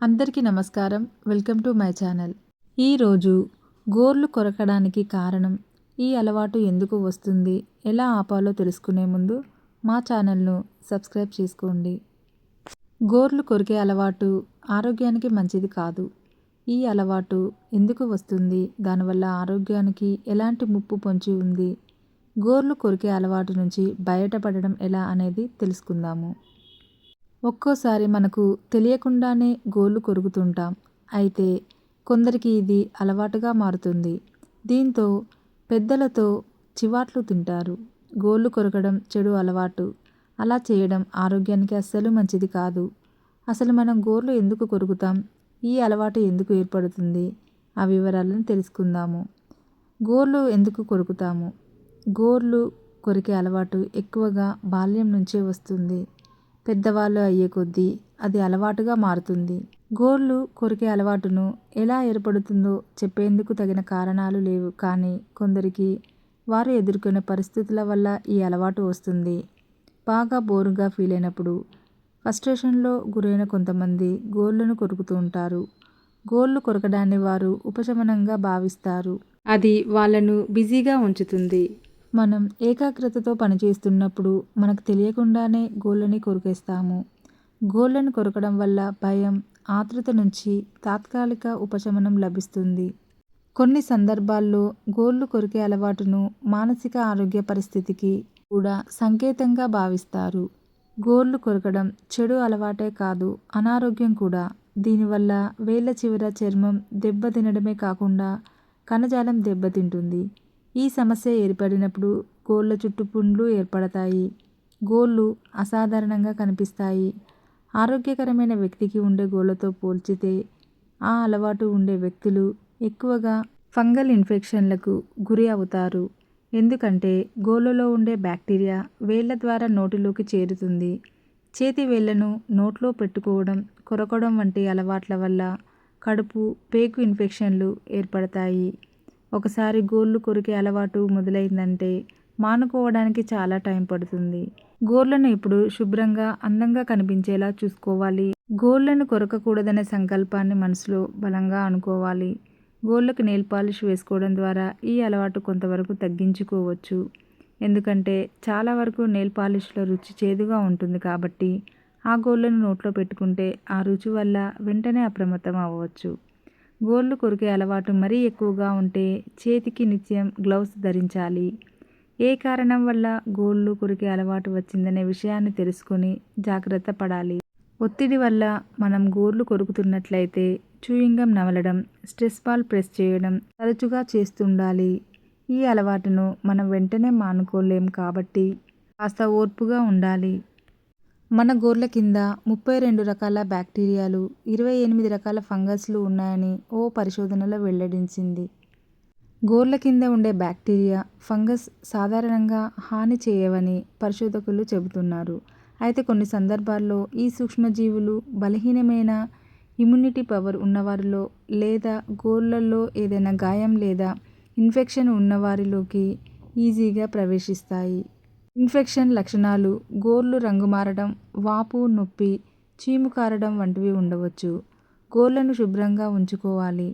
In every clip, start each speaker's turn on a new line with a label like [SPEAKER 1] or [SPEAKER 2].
[SPEAKER 1] అందరికీ నమస్కారం. Welcome to my channel. ఈరోజు గోర్లు కొరకడానికి కారణం ఈ అలవాటు ఎందుకు వస్తుంది? ఎలా ఆపాలో తెలుసుకునే ముందు మా ఛానల్ను సబ్స్క్రైబ్ చేసుకోండి. గోర్లు కొరికే అలవాటు ఆరోగ్యానికి మంచిది కాదు. ఈ అలవాటు ఎందుకు వస్తుంది? దానివల్ల ఆరోగ్యానికి ఎలాంటి ముప్పు పొంచి ఉంది? గోర్లు కొరికే అలవాటు నుంచి బయటపడడం ఎలా అనేది తెలుసుకుందాము. ఒక్కోసారి మనకు తెలియకుండానే గోళ్ళు కొరుకుతుంటాం. అయితే కొందరికి ఇది అలవాటుగా మారుతుంది. దీంతో పెద్దలతో చివాట్లు తింటారు. గోళ్ళు కొరకడం చెడు అలవాటు. అలా చేయడం ఆరోగ్యానికి అస్సలు మంచిది కాదు. అసలు మనం గోర్లు ఎందుకు కొరుకుతాం? ఈ అలవాటు ఎందుకు ఏర్పడుతుంది? ఆ వివరాలను తెలుసుకుందాము. గోర్లు ఎందుకు కొరుకుతాము? గోర్లు కొరికే అలవాటు ఎక్కువగా బాల్యం నుంచే వస్తుంది. పెద్దవాళ్ళు అయ్యే కొద్దీ అది అలవాటుగా మారుతుంది. గోర్లు కొరికే అలవాటును ఎలా ఏర్పడుతుందో చెప్పేందుకు తగిన కారణాలు లేవు. కానీ కొందరికి వారు ఎదుర్కొనే పరిస్థితుల వల్ల ఈ అలవాటు వస్తుంది. బాగా బోరుగా ఫీల్ అయినప్పుడు ఫస్ట్రేషన్లో గురైన కొంతమంది గోళ్ళను కొరుకుతూ ఉంటారు. గోళ్ళు కొరకడాన్ని వారు ఉపశమనంగా భావిస్తారు. అది వాళ్ళను బిజీగా ఉంచుతుంది. మనం ఏకాగ్రతతో పనిచేస్తున్నప్పుడు మనకు తెలియకుండానే గోళ్ళని కొరికేస్తాము. గోళ్ళను కొరకడం వల్ల భయం ఆతృత నుంచి తాత్కాలిక ఉపశమనం లభిస్తుంది. కొన్ని సందర్భాల్లో గోళ్ళు కొరికే అలవాటును మానసిక ఆరోగ్య పరిస్థితికి కూడా సంకేతంగా భావిస్తారు. గోళ్ళు కొరకడం చెడు అలవాటే కాదు అనారోగ్యం కూడా. దీనివల్ల వేళ్ళ చివర చర్మం దెబ్బతినడమే కాకుండా కణజాలం దెబ్బతింటుంది. ఈ సమస్య ఏర్పడినప్పుడు గోళ్ళ చుట్టు పుండ్లు ఏర్పడతాయి. గోళ్ళు అసాధారణంగా కనిపిస్తాయి. ఆరోగ్యకరమైన వ్యక్తికి ఉండే గోళ్ళతో పోల్చితే ఆ అలవాటు ఉండే వ్యక్తులు ఎక్కువగా ఫంగల్ ఇన్ఫెక్షన్లకు గురి అవుతారు. ఎందుకంటే గోళ్ళలో ఉండే బ్యాక్టీరియా వేళ్ళ ద్వారా నోటిలోకి చేరుతుంది. చేతి వేళ్ళను నోట్లో పెట్టుకోవడం కొరకడం వంటి అలవాట్ల వల్ల కడుపు పేగు ఇన్ఫెక్షన్లు ఏర్పడతాయి. ఒకసారి గోళ్ళు కొరికే అలవాటు మొదలైందంటే మానుకోవడానికి చాలా టైం పడుతుంది. గోర్లను ఇప్పుడు శుభ్రంగా అందంగా కనిపించేలా చూసుకోవాలి. గోళ్ళను కొరకకూడదనే సంకల్పాన్ని మనసులో బలంగా అనుకోవాలి. గోళ్ళకు నెయిల్ పాలిష్ వేసుకోవడం ద్వారా ఈ అలవాటు కొంతవరకు తగ్గించుకోవచ్చు. ఎందుకంటే చాలా వరకు నెయిల్ పాలిష్లో రుచి చేదుగా ఉంటుంది కాబట్టి ఆ గోళ్ళను నోట్లో పెట్టుకుంటే ఆ రుచి వల్ల వెంటనే అప్రమత్తం అవ్వవచ్చు గోళ్ళు కొరికే అలవాటు మరీ ఎక్కువగా ఉంటే చేతికి నిత్యం గ్లౌస్ ధరించాలి. ఏ కారణం వల్ల గోళ్ళు కొరికే అలవాటు వచ్చిందనే విషయాన్ని తెలుసుకొని జాగ్రత్త పడాలి. ఒత్తిడి వల్ల మనం గోర్లు కొరుకుతున్నట్లయితే చూయింగం నవలడం స్ట్రెస్ బాల్ ప్రెస్ చేయడం తరచుగా చేస్తుండాలి. ఈ అలవాటును మనం వెంటనే మానుకోలేం కాబట్టి కాస్త ఓర్పుగా ఉండాలి. మన గోర్ల కింద ముప్పై రెండు రకాల బ్యాక్టీరియాలు ఇరవై ఎనిమిది రకాల ఫంగస్లు ఉన్నాయని ఓ పరిశోధనలో వెల్లడించింది. గోర్ల కింద ఉండే బ్యాక్టీరియా ఫంగస్ సాధారణంగా హాని చేయవని పరిశోధకులు చెబుతున్నారు. అయితే కొన్ని సందర్భాల్లో ఈ సూక్ష్మజీవులు బలహీనమైన ఇమ్యూనిటీ పవర్ ఉన్నవారిలో లేదా గోర్లలో ఏదైనా గాయం లేదా ఇన్ఫెక్షన్ ఉన్నవారిలోకి ఈజీగా ప్రవేశిస్తాయి. ఇన్ఫెక్షన్ లక్షణాలు గోర్లు రంగు మారడం వాపు నొప్పి చీము కారడం వంటివి ఉండవచ్చు. గోర్లను శుభ్రంగా ఉంచుకోవాలి.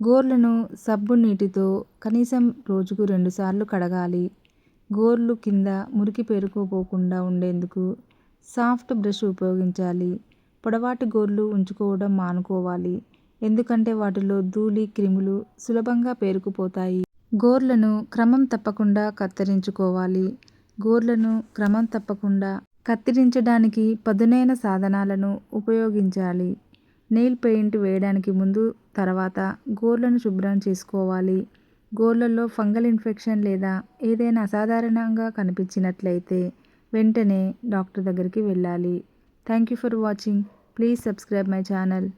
[SPEAKER 1] గోర్లను సబ్బు నీటితో కనీసం రోజుకు రెండుసార్లు కడగాలి. గోర్లు కింద మురికి పేరుకోపోకుండా ఉండేందుకు సాఫ్ట్ బ్రష్ ఉపయోగించాలి. పొడవాటి గోర్లు ఉంచుకోవడం మానుకోవాలి. ఎందుకంటే వాటిలో ధూళి క్రిములు సులభంగా పేరుకుపోతాయి. గోర్లను క్రమం తప్పకుండా కత్తిరించుకోవాలి. గోర్లను క్రమం తప్పకుండా కత్తిరించడానికి పదునైన సాధనాలను ఉపయోగించాలి. నెయిల్ పెయింట్ వేయడానికి ముందు తర్వాత గోర్లను శుభ్రం చేసుకోవాలి. గోర్లలో ఫంగల్ ఇన్ఫెక్షన్ లేదా ఏదైనా అసాధారణంగా కనిపించినట్లయితే వెంటనే డాక్టర్ దగ్గరికి వెళ్ళాలి. Thank you for watching. Please subscribe my channel.